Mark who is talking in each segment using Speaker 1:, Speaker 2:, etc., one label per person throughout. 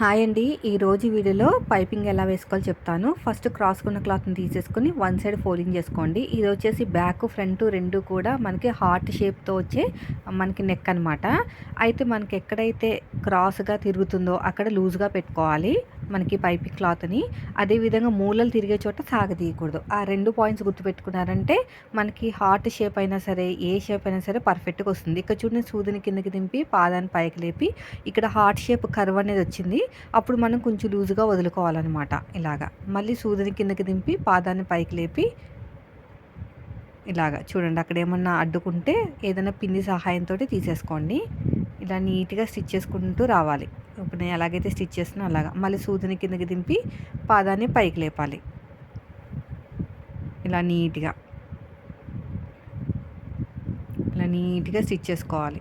Speaker 1: Hi అండి. ఈరోజు వీడియోలో పైపింగ్ ఎలా వేసుకోవాలో చెప్తాను. ఫస్ట్ క్రాస్ ఉన్న క్లాత్ని తీసేసుకొని వన్ సైడ్ ఫోల్డింగ్ చేసుకోండి. ఇది వచ్చేసి బ్యాక్ ఫ్రంట్ రెండు కూడా మనకి హార్ట్ షేప్తో వచ్చే మనకి నెక్ అనమాట అయితే మనకి ఎక్కడైతే క్రాస్గా తిరుగుతుందో అక్కడ లూజ్గా పెట్టుకోవాలి. మనకి పైపింగ్ క్లాత్ని అదేవిధంగా మూలలు తిరిగే చోట సాగదీయకూడదు. ఆ రెండు పాయింట్స్ గుర్తుపెట్టుకున్నారంటే మనకి హార్ట్ షేప్ అయినా సరే ఏ షేప్ అయినా సరే పర్ఫెక్ట్గా వస్తుంది. ఇక్కడ చూడండి సూదిని కిందకి దింపి పాదాన్ని పైకి లేపి ఇక్కడ హార్ట్ షేప్ కర్వ్ అనేది వచ్చింది. అప్పుడు మనం కొంచెం లూజుగా వదులుకోవాలన్నమాట ఇలాగా. మళ్ళీ సూదిని కిందకి దింపి పాదాన్ని పైకి లేపి ఇలాగా. చూడండి అక్కడ ఏమన్నా అడ్డుకుంటే ఏదైనా పిన్ని సహాయంతో తీసేసుకోండి. ఇలా నీట్గా స్టిచ్ చేసుకుంటూ రావాలి. ఇప్పుడు నేను ఎలాగైతే స్టిచ్ చేస్తున్నా అలాగా. మళ్ళీ సూదిని కిందకి దింపి పాదాన్ని పైకి లేపాలి. ఇలా నీట్గా. ఇలా నీట్గా స్టిచ్ చేసుకోవాలి.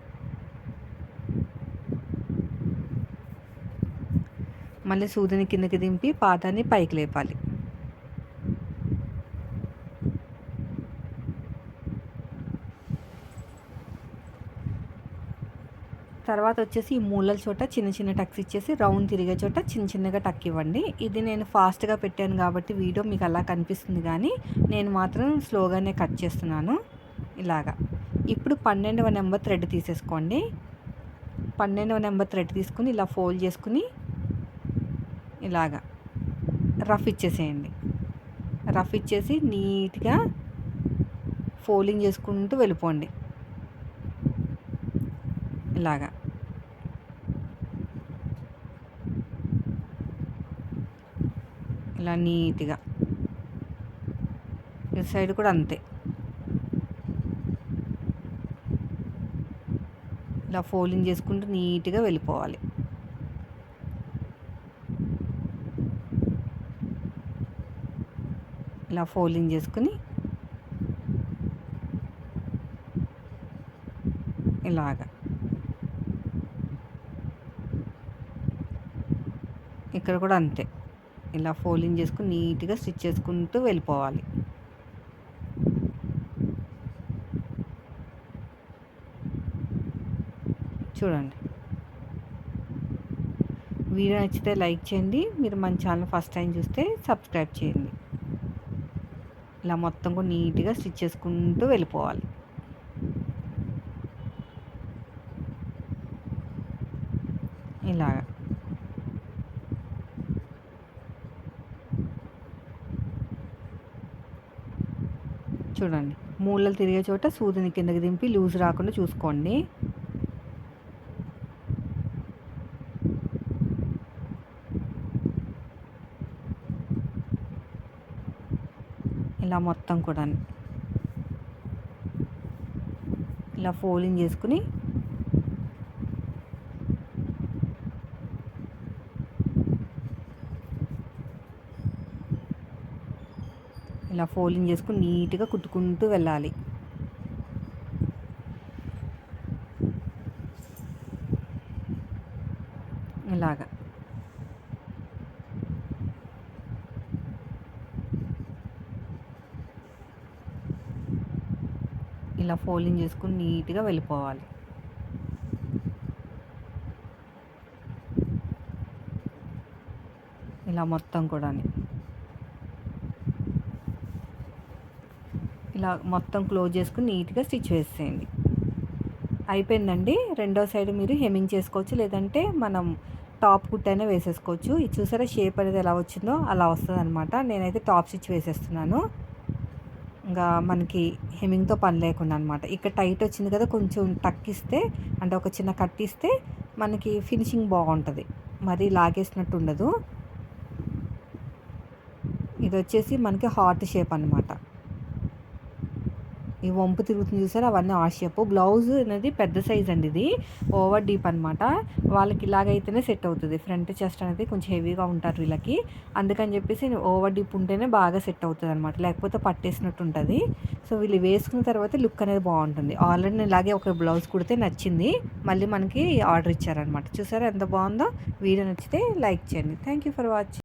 Speaker 1: మళ్ళీ సూదిని కిందకి దింపి పాదాన్ని పైకి లేపాలి. తర్వాత వచ్చేసి ఈ మూలల చోట చిన్న చిన్న టక్స్ ఇచ్చేసి రౌండ్ తిరిగే చోట చిన్న చిన్నగా టక్ ఇవ్వండి. ఇది నేను ఫాస్ట్గా పెట్టాను కాబట్టి వీడియో మీకు అలా కనిపిస్తుంది కానీ నేను మాత్రం స్లోగానే కట్ చేస్తున్నాను. ఇలాగా. ఇప్పుడు పన్నెండవ నెంబర్ థ్రెడ్ తీసేసుకోండి. పన్నెండవ నెంబర్ థ్రెడ్ తీసుకుని ఇలా ఫోల్డ్ చేసుకుని ఇలాగా. రఫ్ ఇచ్చేసేయండి. రఫ్ ఇచ్చేసి నీట్గా ఫోల్డింగ్ చేసుకుంటూ వెళ్ళిపోండి. ఇలాగా ఇలా నీట్గా. ఇటు సైడ్ కూడా అంతే. ఇలా ఫోల్డింగ్ చేసుకుంటూ నీట్గా వెళ్ళిపోవాలి. ఇలా ఫోల్డింగ్ చేసుకుని ఇలాగా. ఇక్కడ కూడా అంతే. ఇలా ఫోల్డింగ్ చేసుకుని నీట్గా స్టిచ్ చేసుకుంటూ వెళ్ళిపోవాలి. చూడండి. వీడియో నచ్చితే లైక్ చేయండి. మీరు మన ఛానల్ ఫస్ట్ టైం చూస్తే సబ్స్క్రైబ్ చేయండి. ఇలా మొత్తం కూడా నీట్గా స్టిచ్ చేసుకుంటూ వెళ్ళిపోవాలి. ఇలాగా. చూడండి. మూలలు తిరిగే చోట సూదిని కిందకి దింపి లూజ్ రాకుండా చూసుకోండి. ఇలా మొత్తం కూడా ఇలా ఫోలింగ్ చేసుకుని ఇలా ఫోల్డింగ్ చేసుకుని నీట్గా కుట్టుకుంటూ వెళ్ళాలి. ఇలాగా. ఇలా ఫోల్డింగ్ చేసుకుని నీట్గా వెళ్ళిపోవాలి. ఇలా మొత్తం కూడా ఇలా మొత్తం క్లోజ్ చేసుకుని నీట్గా స్టిచ్ వేసేయండి. అయిపోయిందండి. రెండో సైడ్ మీరు హెమ్మింగ్ చేసుకోవచ్చు. లేదంటే మనం టాప్ కుట్టైనా వేసేసుకోవచ్చు. ఇది చూసారా షేప్ అనేది ఎలా వచ్చిందో అలా వస్తుంది అనమాట నేనైతే టాప్ స్టిచ్ వేసేస్తున్నాను. ఇంకా మనకి హెమ్మింగ్తో పని లేకుండా అనమాట ఇక్కడ టైట్ వచ్చింది కదా కొంచెం టక్కిస్తే అంటే ఒక చిన్న కట్టిస్తే మనకి ఫినిషింగ్ బాగుంటుంది. మరి లాగేసినట్టు ఉండదు. ఇది వచ్చేసి మనకి హార్ట్ షేప్ అనమాట ఈ వంపు తిరుగుతుంది చూసారు? అవన్నీ ఆషియప్ బ్లౌజ్ అనేది పెద్ద సైజ్ అండి ఇది. ఓవర్ డీప్ అనమాట వాళ్ళకి ఇలాగైతేనే సెట్ అవుతుంది. ఫ్రంట్ చెస్ట్ అనేది కొంచెం హెవీగా ఉంటారు వీళ్ళకి. అందుకని చెప్పేసి ఓవర్ డీప్ ఉంటేనే బాగా సెట్ అవుతుంది అనమాట లేకపోతే పట్టేసినట్టు ఉంటుంది. సో వీళ్ళు వేసుకున్న తర్వాత లుక్ అనేది బాగుంటుంది. ఆల్రెడీ ఇలాగే ఒక బ్లౌజ్ కుడితే నచ్చింది. మళ్ళీ మనకి ఆర్డర్ ఇచ్చారనమాట చూసారా? ఎంత బాగుందో? వీడియో నచ్చితే లైక్ చేయండి. Thank you for watching